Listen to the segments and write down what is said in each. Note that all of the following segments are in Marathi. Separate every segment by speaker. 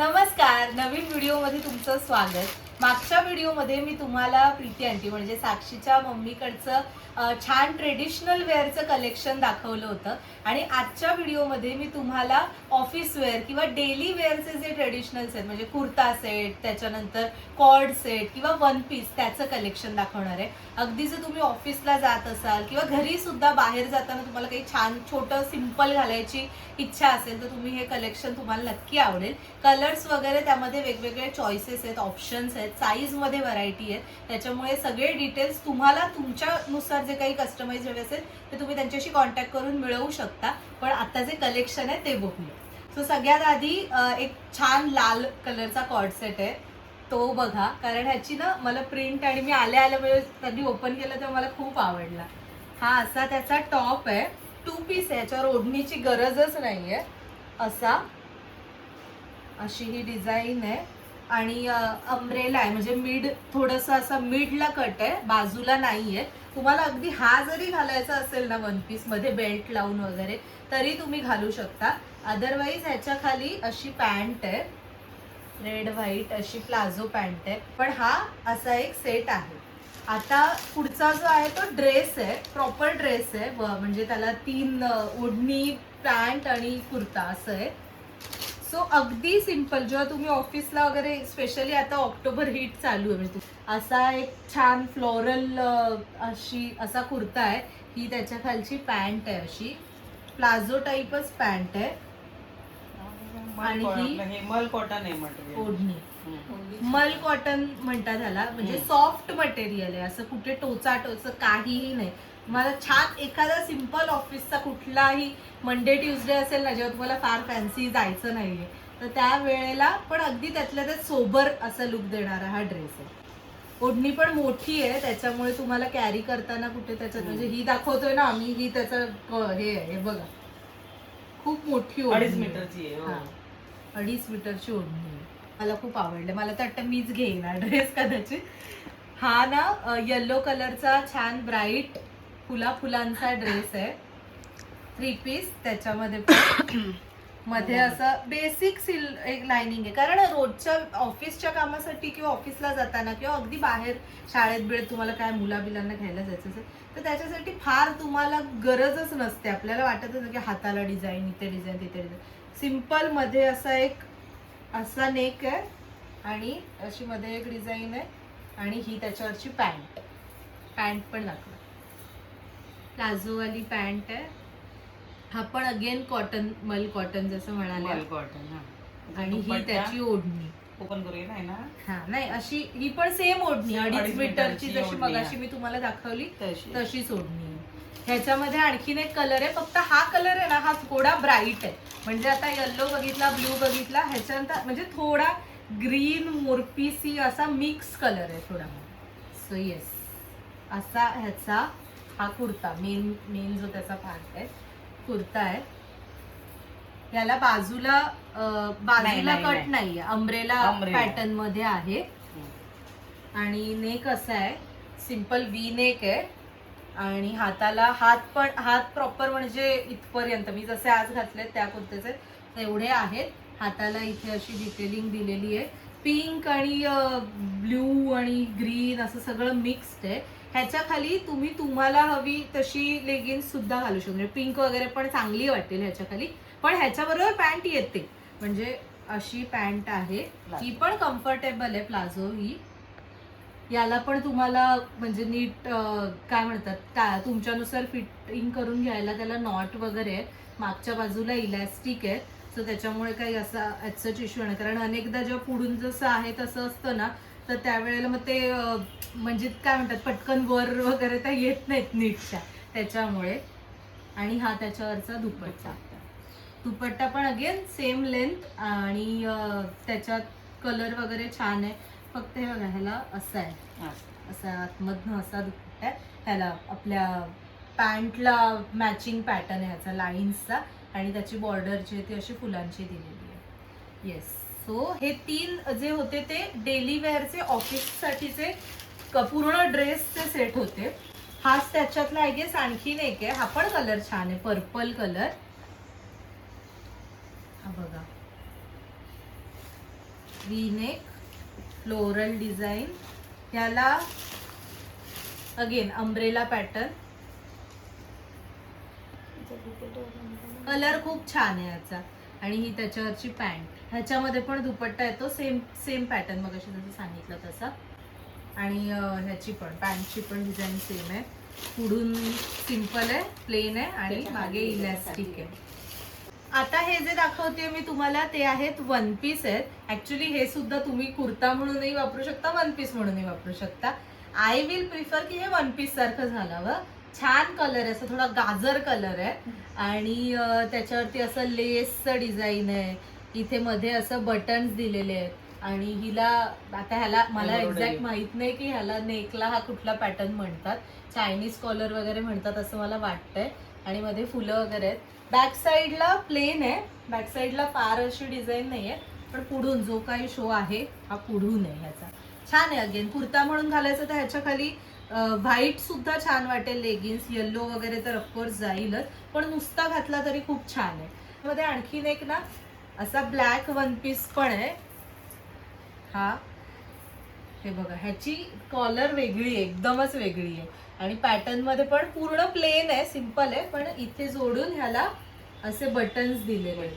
Speaker 1: नमस्कार नवीन व्हिडिओमध्ये तुमचं स्वागत. मागच्या व्हिडिओमध्ये मी तुम्हाला प्रीती आंटी म्हणजे साक्षीच्या मम्मीकडचं छान ट्रेडिशनल वेअरचं कलेक्शन दाखवलं होतं. आणि आजच्या व्हिडिओमध्ये मी तुम्हाला ऑफिस वेअर किंवा डेली वेअरचे जे ट्रेडिशनल्स आहेत म्हणजे कुर्ता सेट त्याच्यानंतर कॉर्ड सेट किंवा वन पीस त्याचं कलेक्शन दाखवणार आहे. अगदी जर तुम्ही ऑफिसला जात असाल किंवा घरी सुद्धा बाहेर जाताना तुम्हाला काही छान छोटं सिंपल घालायची इच्छा असेल तर तुम्ही हे कलेक्शन तुम्हाला नक्की आवडेल. कलर्स वगैरे त्यामध्ये वेगवेगळे चॉईसेस आहेत ऑप्शन्स आहेत. साईजमध्ये व्हरायटी आहेत. त्याच्यामुळे सगळे डिटेल्स तुम्हाला तुमच्यानुसार जे काही कस्टमाइज हवे असेल ते तुम्ही त्यांच्याशी कॉन्टॅक्ट करून मिळवू शकता. पण आता जे कलेक्शन आहे ते बघूया सो सगळ्यात आधी एक छान लाल कलरचा कॉर्ड सेट आहे. तो बघा. कारण ह्याची ना मला प्रिंट आणि मी आल्या आल्या वेळेस कधी ओपन केलं तेव्हा मला खूप आवडला. हा असा त्याचा टॉप आहे. टू पीस आहे. याच्यावर ओढणीची गरजच नाहीये. असा. अशी ही डिझाईन आहे. आणि अम्ब्रेला आहे. म्हणजे मिड थोडंसं असं मिडला कट आहे. बाजूला नाहीये. तुम्हाला अगदी हा जरी घालायचा असेल ना वन पीसमध्ये बेल्ट लावून वगैरे तरी तुम्ही घालू शकता. अदरवाईज ह्याच्या खाली अशी पॅन्ट आहे. रेड व्हाईट अशी प्लाझो पॅन्ट आहे. पण हा असा एक सेट आहे. आता पुढचा जो आहे तो ड्रेस आहे. प्रॉपर ड्रेस आहे. म्हणजे त्याला तीन उडणी ओढणी पॅन्ट आणि कुर्ता असं आहे. सो अगदी सिंपल जेव्हा तुम्ही ऑफिसला वगैरे स्पेशली आता ऑक्टोबर हीट चालू आहे म्हणजे असा एक छान फ्लोरल अशी असा कुर्ता आहे. ही त्याच्या खालची पॅन्ट आहे अशी. प्लाझो टाईपच पॅन्ट आहे. आणि ही-
Speaker 2: मल कॉटन आहे
Speaker 1: ओढणी. मल कॉटन म्हणतात ह्याला. म्हणजे. सॉफ्ट मटेरियल आहे. असं कुठे टोचा टोच काहीही नाही. मला छान एखादा सिंपल ऑफिसचा कुठलाही मंडे ट्युजडे असेल ना जेव्हा तुम्हाला फार फॅन्सी जायचं नाहीये तर त्या वेळेला पण अगदी त्यातल्या त्यात सोबर असा लुक देणारा हा ड्रेस आहे ओढणी पण मोठी आहे त्याच्यामुळे तुम्हाला कॅरी करताना कुठे त्याच्यात म्हणजे ही दाखवतोय ना आम्ही ही त्याचं हे आहे हे बघा खूप मोठी
Speaker 2: अडीच
Speaker 1: आहे.
Speaker 2: मीटरची आहे हो.
Speaker 1: हा. अडीच मीटरची ओढणी आहे. मला खूप आवडले मला तर वाटतं मीच घेईन हा ड्रेस कदाचित हा ना येल्लो कलरचा छान ब्राईट फुला फुलांचा ड्रेस आहे. थ्री पीस त्याच्यामध्ये मध्ये असं बेसिक सिल एक लाइनिंग आहे. कारण रोजच्या ऑफिसच्या कामासाठी किंवा ऑफिसला जाताना किंवा अगदी बाहेर शाळेत बिळेत तुम्हाला काय मुलाबिलांना घ्यायला जायचं असेल तर त्याच्यासाठी फार तुम्हाला गरजच नसते. आपल्याला वाटतच की हाताला डिझाईन इथे डिझाईन तिथे डिझाईन सिंपलमध्ये असा एक असा नेक आहे आणि अशी मध्ये एक डिझाईन आहे आणि ही त्याच्यावरची पॅन्ट पॅन्ट पण दाखवा. प्लाझोवाली पॅन्ट आहे. हा पण अगेन कॉटन मल कॉटन जसं म्हणाले.
Speaker 2: मल कॉटन हा.
Speaker 1: आणि ही
Speaker 2: दुपट्टा
Speaker 1: त्याची ओढणी.
Speaker 2: ओपन करूया ना हे ना
Speaker 1: हा नाही अशी ही पण सेम ओढणी.
Speaker 2: Same
Speaker 1: अडीच
Speaker 2: अडीच
Speaker 1: मीटरची
Speaker 2: मीटरची
Speaker 1: जशी
Speaker 2: ओढणी
Speaker 1: मगाशी
Speaker 2: आहे.
Speaker 1: मी तुम्हाला दाखवली
Speaker 2: तशी
Speaker 1: तशीच ओढणी आहे. ह्याच्यामध्ये आणखीन एक कलर आहे. फक्त हा कलर आहे ना हा थोडा ब्राईट आहे. म्हणजे आता येल्लो बघितला ब्ल्यू बघितला ह्याच्यानंतर म्हणजे थोडा ग्रीन मोरपीसी असा मिक्स कलर आहे थोडा. सो येस असा ह्याचा हा कुर्ता मेन मेन जो त्याचा पार्ट आहे कुर्ता आहे. याला बाजूला बाजूला
Speaker 2: नाही,
Speaker 1: कट
Speaker 2: नाही.
Speaker 1: नाहीये अम्ब्रेला
Speaker 2: Umbrella.
Speaker 1: पॅटर्नमध्ये आहे. आणि नेक असा आहे सिंपल वी नेक आहे. आणि हाताला हात पण हात प्रॉपर म्हणजे इथपर्यंत मी जसे आज घातले त्या कुर्त्याचे तेवढे आहेत. हाताला इथे अशी डिटेलिंग दिलेली आहे. पिंक आणि ब्ल्यू आणि ग्रीन असं सगळं मिक्स्ड आहे. ह्याच्या खाली तुम्ही तुम्हाला हवी तशी लेगिन्स सुद्धा घालू शकतो. म्हणजे पिंक वगैरे पण चांगली वाटेल ह्याच्या खाली पण ह्याच्याबरोबर पॅन्ट येते म्हणजे अशी पॅन्ट आहे. ही पण कम्फर्टेबल आहे. प्लाझो ही. याला पण तुम्हाला म्हणजे नीट काय म्हणतात काय तुमच्यानुसार फिटिंग करून घ्यायला त्याला नॉट वगैरे आहे मागच्या बाजूला इलॅस्टिक आहे सो त्याच्यामुळे काही असा ॲज इश्यू नाही. कारण अनेकदा जेव्हा पुढून जसं आहे तसं असतं ना तर त्यावेळेला मग ते म्हणजे काय म्हणतात पटकन वर वगैरे त्या येत नाहीत नीटच्या त्याच्यामुळे. आणि हा त्याच्यावरचा दुपट्टा. दुपट्टा पण अगेन सेम लेंथ आणि त्याच्यात कलर वगैरे छान आहे. फक्त हे बघा ह्याला असं आहे.
Speaker 2: हा.
Speaker 1: असा आतमधनं असा दुपट्टा आहे. ह्याला आपल्या पॅन्टला मॅचिंग पॅटर्न आहे ह्याचा लाईन्सचा आणि त्याची बॉर्डर जी आहे ती अशी फुलांची दिलेली आहे. येस असतो हे तीन जे होते ते डेली वेअरचे ऑफिससाठीचे पूर्ण ड्रेसचे सेट होते. हाच त्याच्यातला आहे गेस आणखीन एक आहे. हा पण कलर छान आहे. पर्पल कलर हा बघा. नेक फ्लोरल डिझाईन याला अगेन अम्ब्रेला पॅटर्न कलर खूप छान आहे याचा. आणि ही त्याच्यावरची पॅन्ट ह्याच्यामध्ये पण दुपट्टा येतो. सेम सेम पॅटर्न मग जसं सांगितलं तसा. आणि ह्याची पण पॅन्टची पण डिझाईन सेम आहे. पुढून सिंपल आहे प्लेन आहे आणि मागे इलॅस्टिक आहे. आता हे जे दाखवते मी तुम्हाला ते आहेत वन पीस आहेत. ऍक्च्युली हे सुद्धा तुम्ही कुर्ता म्हणूनही वापरू शकता वन पीस म्हणूनही वापरू शकता. आय विल प्रिफर की हे वन पीस सारखं झालावं छान कलर आहे असं थोडा गाजर कलर आहे. आणि त्याच्यावरती असं लेसचं डिझाईन आहे. इथे मध्ये असं बटन्स दिलेले आहेत. आणि हिला आता ह्याला मला. एक्झॅक्ट माहीत नाही की ह्याला नेकला हा कुठला पॅटर्न म्हणतात. चायनीज कॉलर वगैरे म्हणतात असं मला वाटतंय. आणि मध्ये फुलं वगैरे आहेत. बॅक साईडला प्लेन आहे. बॅक साईडला फार अशी डिझाईन नाही आहे पण पुढून जो काही शो आहे हा पुढून आहे ह्याचा. छान आहे अगेन कुर्ता म्हणून घालायचं तर ह्याच्या खाली व्हाईट सुद्धा छान वाटेल लेगिन्स येल्लो वगैरे तर ऑफकोर्स जाईलच. पण नुसता घातला तरी खूप छान आहे. मध्ये आणखीन एक ना असा ब्लॅक वन पीस पण आहे. हा. हे बघा ह्याची कॉलर वेगळी आहे एकदमच वेगळी आहे. आणि पॅटर्नमध्ये पण पूर्ण प्लेन आहे सिंपल आहे पण इथे जोडून ह्याला असे बटन्स दिलेले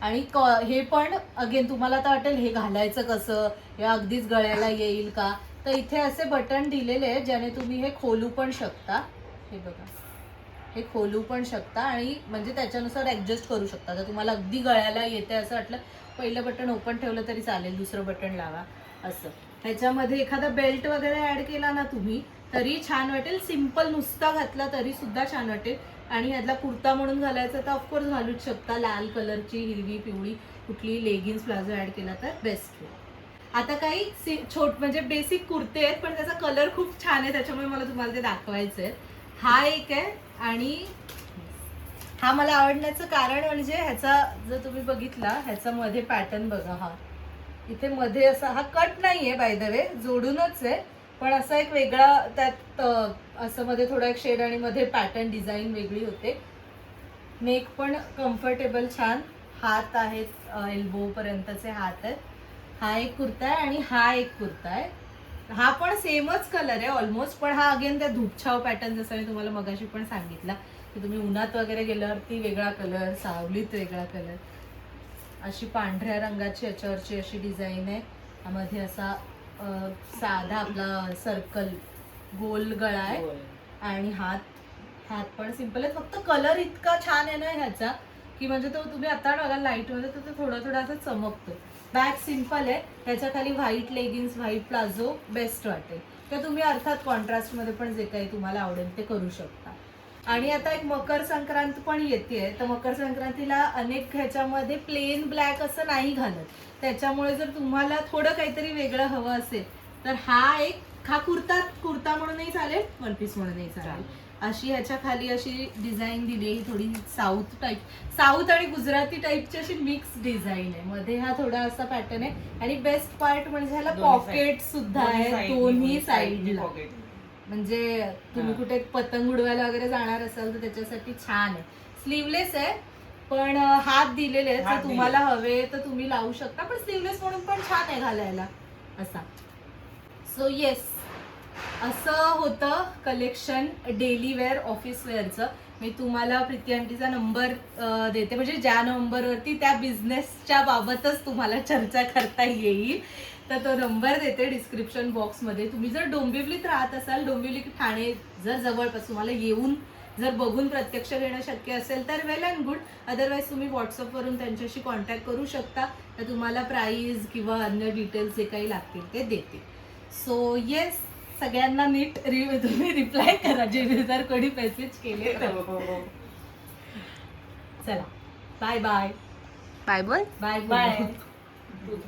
Speaker 1: आणि कॉ हे पण अगेन तुम्हाला आता वाटेल हे घालायचं कसं? हे अगदीच गळ्याला येईल का? तर इथे असे बटन दिलेले आहेत ज्याने तुम्ही हे खोलू पण शकता. हे बघा. हे खोलू पण शकता आणि म्हणजे त्याच्यानुसार ॲडजस्ट करू शकता. जर तुम्हाला अगदी गळ्याला येते असं वाटलं पहिलं बटन ओपन ठेवलं तरी चालेल दुसरं बटन लावा असं. त्याच्यामध्ये एखादा बेल्ट वगैरे ऍड केला ना तुम्ही तरी छान वाटेल. सिंपल नुसता घातला तरी सुद्धा छान वाटेल. आणि यातला कुर्ता म्हणून घालायचा तर ऑफकोर्स घालूच शकता. लाल कलरची हिरवी पिवळी कुठली लेगिन्स प्लाझो ऍड केला तर बेस्ट होईल आता काही सि- छोट म्हणजे बेसिक कुर्ते आहेत पण त्याचा कलर खूप छान आहे. त्याच्यामुळे मला तुम्हाला ते दाखवायचं आहे हा एक आहे आणि हा मला आवडण्याचं कारण म्हणजे ह्याचा जर तुम्ही बघितला ह्याचा मध्ये पॅटर्न बघा हा. इथे मध्ये असा हा कट नाही आहे बाय द वे जोडूनच आहे. पण असा एक वेगळा त्यात असं मध्ये थोडा एक शेड आणि मध्ये पॅटर्न डिझाईन वेगळी होते. नेक पण कम्फर्टेबल छान. हात आहेत एल्बो पर्यंतचे हात आहेत. हा एक कुर्ता आहे आणि हा एक कुर्ता आहे. हा पण सेमच कलर आहे ऑलमोस्ट पण हा अगेन त्या धूपछाव पॅटर्न जसं मी तुम्हाला मगाशी पण सांगितला की तुम्ही उन्हात वगैरे गेल्यावरती वेगळा कलर सावलीत वेगळा कलर अशी पांढऱ्या रंगाची याच्यावरची अशी डिझाईन आहे. त्यामध्ये असा साधा आपला सर्कल गोल गळा आहे. आणि हात हात पण सिंपल आहे फक्त कलर इतका छान आहे ना ह्याचा की म्हणजे तो तुम्ही आता बघा लाइटमध्ये तर तो थोडा थोडा असं चमकतो. बॅग सिंपल आहे. त्याच्याखाली white leggings white palazzo best वाटेल तर तुम्ही अर्थात कॉन्ट्रास्टमध्ये पण जे काही तुम्हाला आवडेल ते करू शकता. आणि आता एक मकर संक्रांत पण येते. तर मकर संक्रांतीला अनेक ह्याच्यामध्ये प्लेन ब्लॅक असं नाही घालत. त्याच्यामुळे जर तुम्हाला थोडं काहीतरी वेगळं हवं असेल तर हा एक हा कुर्ता कुर्ता म्हणूनही चालेल वन पीस म्हणूनही चालेल. अशी ह्याच्या खाली अशी डिझाईन दिली थोडी साऊथ टाईप साऊथ आणि गुजराती टाईपची अशी मिक्स डिझाईन आहे. मध्ये हा थोडा असा पॅटर्न आहे. आणि बेस्ट पार्ट म्हणजे ह्याला पॉकेट सुद्धा आहे. दोन्ही साईडला. म्हणजे तुम्ही. कुठे पतंग उडवायला वगैरे जाणार असाल तर त्याच्यासाठी छान आहे. स्लीवलेस आहे पण हात दिलेले आहेत.
Speaker 2: हात
Speaker 1: जर तुम्हाला हवे तर तुम्ही लावू शकता. पण स्लीवलेस म्हणून पण छान आहे घालायला. असा. सो येस असं होतं कलेक्शन डेली वेअर ऑफिस वेअरचं मी तुम्हाला प्रीती आंटीचा नंबर देते. म्हणजे ज्या नंबरवरती त्या बिझनेसच्या बाबतच तुम्हाला चर्चा करता येईल तर तो नंबर देते डिस्क्रिप्शन बॉक्समध्ये तुम्ही जर डोंबिवलीत राहत असाल डोंबिवली ठाणे जर जवळपास तुम्हाला येऊन जर बघून प्रत्यक्ष घेणं शक्य असेल तर वेल अँड गुड अदरवाईज तुम्ही व्हॉट्सअपवरून त्यांच्याशी कॉन्टॅक्ट करू शकता. तर तुम्हाला प्राईज किंवा अन्य डिटेल्स जे काही लागतील ते देते. सो येस सगळ्यांना नीट रि तुम्ही रिप्लाय करा जे जर कोणी मेसेज केले तर
Speaker 2: हो, हो, हो.
Speaker 1: चला बाय बाय
Speaker 3: बाय बोल
Speaker 1: बाय. बाय
Speaker 2: बोल.